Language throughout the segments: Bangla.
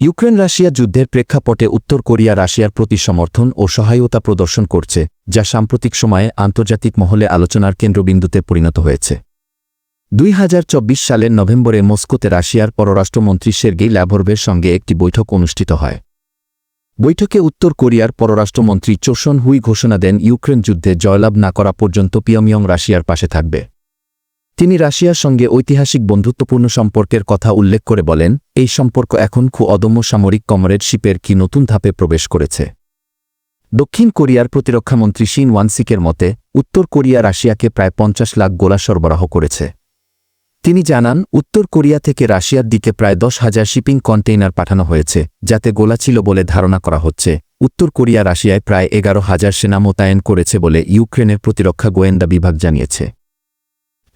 ইউক্রেন রাশিয়া যুদ্ধের প্রেক্ষাপটে উত্তর কোরিয়া রাশিয়ার প্রতি সমর্থন ও সহায়তা প্রদর্শন করছে, যা সাম্প্রতিক সময়ে আন্তর্জাতিক মহলে আলোচনার কেন্দ্রবিন্দুতে পরিণত হয়েছে। দুই হাজার চব্বিশ সালের নভেম্বরে মস্কোতে রাশিয়ার পররাষ্ট্রমন্ত্রী সের্গেই ল্যাভরভের সঙ্গে একটি বৈঠক অনুষ্ঠিত হয়। বৈঠকে উত্তর কোরিয়ার পররাষ্ট্রমন্ত্রী চোশন হুই ঘোষণা দেন, ইউক্রেন যুদ্ধে জয়লাভ না করা পর্যন্ত পিয়মিয়ং রাশিয়ার পাশে থাকবে। তিনি রাশিয়ার সঙ্গে ঐতিহাসিক বন্ধুত্বপূর্ণ সম্পর্কের কথা উল্লেখ করে বলেন, এই সম্পর্ক এখন খু অদম্য সামরিক কমরেডশিপের কি নতুন ধাপে প্রবেশ করেছে। দক্ষিণ কোরিয়ার প্রতিরক্ষামন্ত্রী শিন ওয়ানসিকের মতে, উত্তর কোরিয়া রাশিয়াকে প্রায় পঞ্চাশ লাখ গোলা সরবরাহ করেছে। তিনি জানান, উত্তর কোরিয়া থেকে রাশিয়ার দিকে প্রায় দশ হাজার শিপিং কন্টেইনার পাঠানো হয়েছে, যাতে গোলা ছিল বলে ধারণা করা হচ্ছে। উত্তর কোরিয়া রাশিয়ায় প্রায় এগারো হাজার সেনা মোতায়েন করেছে বলে ইউক্রেনের প্রতিরক্ষা গোয়েন্দা বিভাগ জানিয়েছে।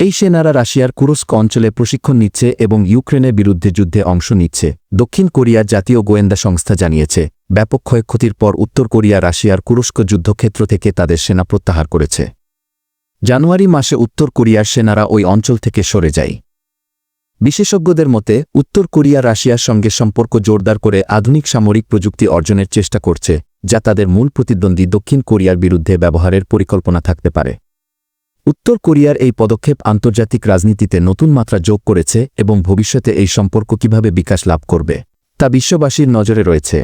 এই সেনারা রাশিয়ার কুরস্ক অঞ্চলে প্রশিক্ষণ নিচ্ছে এবং ইউক্রেনের বিরুদ্ধে যুদ্ধে অংশ নিচ্ছে, দক্ষিণ কোরিয়ার জাতীয় গোয়েন্দা সংস্থা জানিয়েছে। ব্যাপক ক্ষয়ক্ষতির পর উত্তর কোরিয়া রাশিয়ার কুরস্ক যুদ্ধক্ষেত্র থেকে তাদের সেনা প্রত্যাহার করেছে। জানুয়ারি মাসে উত্তর কোরিয়ার সেনারা ওই অঞ্চল থেকে সরে যায়। বিশেষজ্ঞদের মতে, উত্তর কোরিয়া রাশিয়ার সঙ্গে সম্পর্ক জোরদার করে আধুনিক সামরিক প্রযুক্তি অর্জনের চেষ্টা করছে, যা তাদের মূল প্রতিদ্বন্দ্বী দক্ষিণ কোরিয়ার বিরুদ্ধে ব্যবহারের পরিকল্পনা থাকতে পারে। উত্তর কোরিয়ার এই পদক্ষেপ আন্তর্জাতিক রাজনীতিতে নতুন মাত্রা যোগ করেছে এবং ভবিষ্যতে এই সম্পর্ক কীভাবে বিকাশ লাভ করবে, তা বিশ্ববাসীর নজরে রয়েছে।